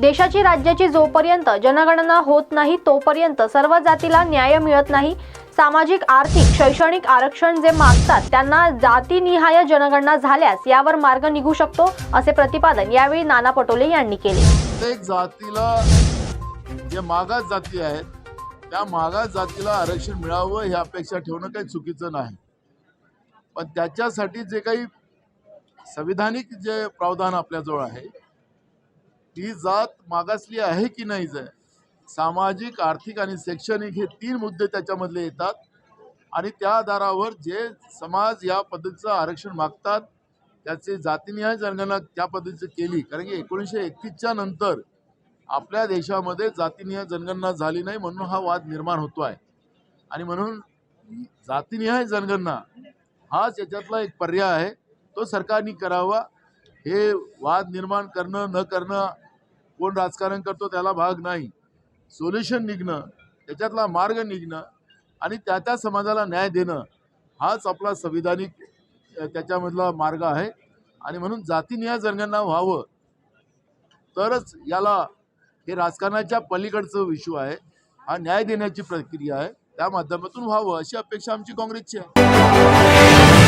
देशाची राज्याची जोपर्यंत जनगणना होत नाही तोपर्यंत सर्व जातीला न्याय मिळत नाही. सामाजिक आर्थिक शैक्षणिक आरक्षण जे मागतात त्यांना जातीनिहाय जनगणना झाल्यास यावर मार्ग निघू शकतो असे प्रतिपादन यावेळी नाना पटोले यांनी केले. प्रत्येक जातीला जे मागास जाती आहेत त्या मागास जातीला आरक्षण मिळावं ही अपेक्षा ठेवणं काही चुकीचं नाही. पण त्याच्यासाठी जे काही संविधानिक जे प्रावधान आपल्याजवळ आहे ती जात मागासली आहे की नाही जे सामाजिक आर्थिक आणि शैक्षणिक हे तीन मुद्दे त्याच्यामधले येतात. आणि त्या आधारावर जे समाज या पद्धतीचं आरक्षण मागतात त्याचे जातीनिहाय जनगणना त्या पद्धतीची केली. कारण की एकोणीसशे एकतीसच्या नंतर आपल्या देशामध्ये जातीनिहाय जनगणना झाली नाही म्हणून हा वाद निर्माण होतो आहे. आणि म्हणून जातीनिहाय जनगणना हाच याच्यातला एक पर्याय आहे. तो सरकारने करावा. हे वाद निर्माण करणं न करणं कोण राजकारण करतो त्याला भाग नाही. सोल्युशन निघणं त्याच्यातला मार्ग निघणं आणि त्या त्या समाजाला न्याय देणं हाच आपला संविधानिक त्याच्यामधला मार्ग आहे. आणि म्हणून जातीनिहाय जनगणना व्हावं तरच याला हे राजकारणाच्या पलीकडचं विषय आहे. हा न्याय देण्याची प्रक्रिया आहे. त्या माध्यमातून व्हावं अशी अपेक्षा आमची काँग्रेसची आहे.